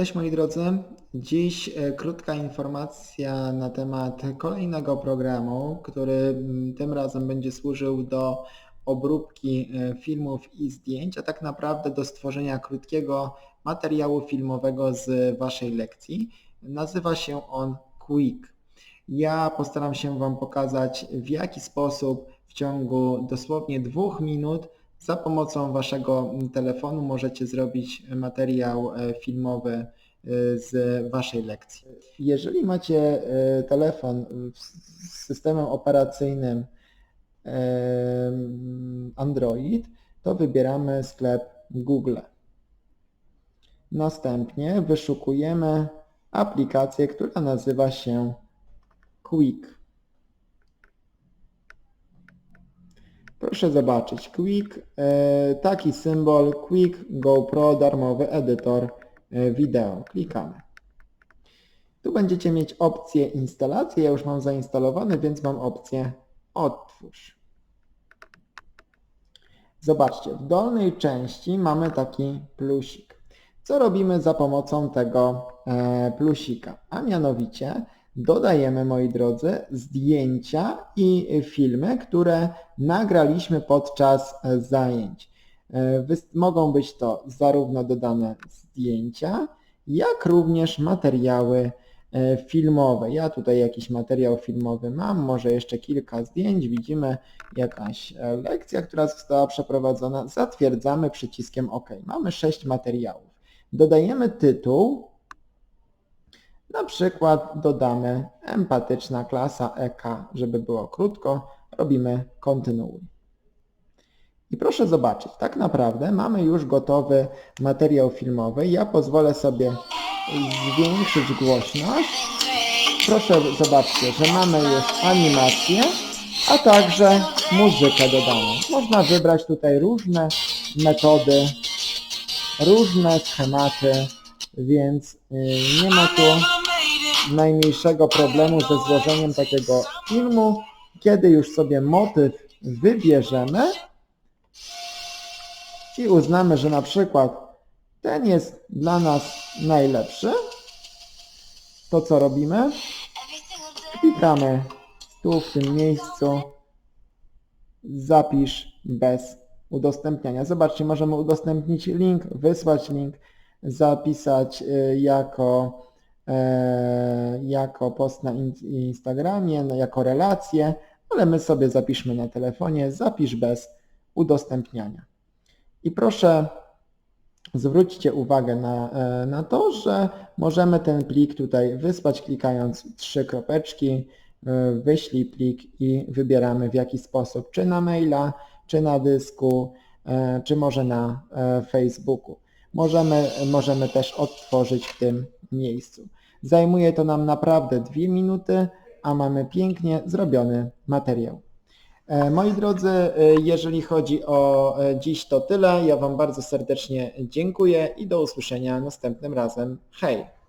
Cześć moi drodzy. Dziś e, krótka informacja na temat kolejnego programu, który mm, tym razem będzie służył do obróbki e, filmów i zdjęć, a tak naprawdę do stworzenia krótkiego materiału filmowego z Waszej lekcji. Nazywa się on Quick. Ja postaram się Wam pokazać w jaki sposób w ciągu dosłownie dwóch minut za pomocą Waszego telefonu możecie zrobić materiał e, filmowy e, z Waszej lekcji. Jeżeli macie e, telefon z systemem operacyjnym Android, to wybieramy sklep Google. Następnie wyszukujemy aplikację, która nazywa się Quick. Proszę zobaczyć, Quick, e, taki symbol, Quick GoPro, darmowy edytor e, wideo. Klikamy. Tu będziecie mieć opcję instalacji, ja już mam zainstalowany, więc mam opcję otwórz. Zobaczcie, w dolnej części mamy taki plusik. Co robimy za pomocą tego e, plusika? A mianowicie dodajemy, moi drodzy, zdjęcia i filmy, które nagraliśmy podczas zajęć. E, Mogą być to zarówno dodane zdjęcia, jak również materiały e, filmowe. Ja tutaj jakiś materiał filmowy mam, może jeszcze kilka zdjęć. Widzimy jakaś e, lekcja, która została przeprowadzona. Zatwierdzamy przyciskiem OK. Mamy sześć materiałów. Dodajemy tytuł, na przykład dodamy empatyczna klasa EK, żeby było krótko, robimy kontynuuj. I proszę zobaczyć, tak naprawdę mamy już gotowy materiał filmowy. Ja pozwolę sobie zwiększyć głośność. Proszę zobaczcie, że mamy już animację, a także muzykę dodaną. Można wybrać tutaj różne metody, różne schematy, więc y, nie ma tu najmniejszego problemu ze złożeniem takiego filmu, kiedy już sobie motyw wybierzemy i uznamy, że na przykład ten jest dla nas najlepszy, to co robimy? Klikamy tu w tym miejscu zapisz bez udostępniania. Zobaczcie, możemy udostępnić link, wysłać link, zapisać y, jako, jako post na in- Instagramie, no, jako relację, ale my sobie zapiszmy na telefonie, zapisz bez udostępniania. I proszę zwróćcie uwagę na, e, na to, że możemy ten plik tutaj wysłać klikając trzy kropeczki, e, wyślij plik i wybieramy w jaki sposób, czy na maila, czy na dysku, e, czy może na e, Facebooku. Możemy, możemy też odtworzyć w tym miejscu. Zajmuje to nam naprawdę dwie minuty, a mamy pięknie zrobiony materiał. E, Moi drodzy, e, jeżeli chodzi o e, dziś to tyle. Ja Wam bardzo serdecznie dziękuję i do usłyszenia następnym razem. Hej!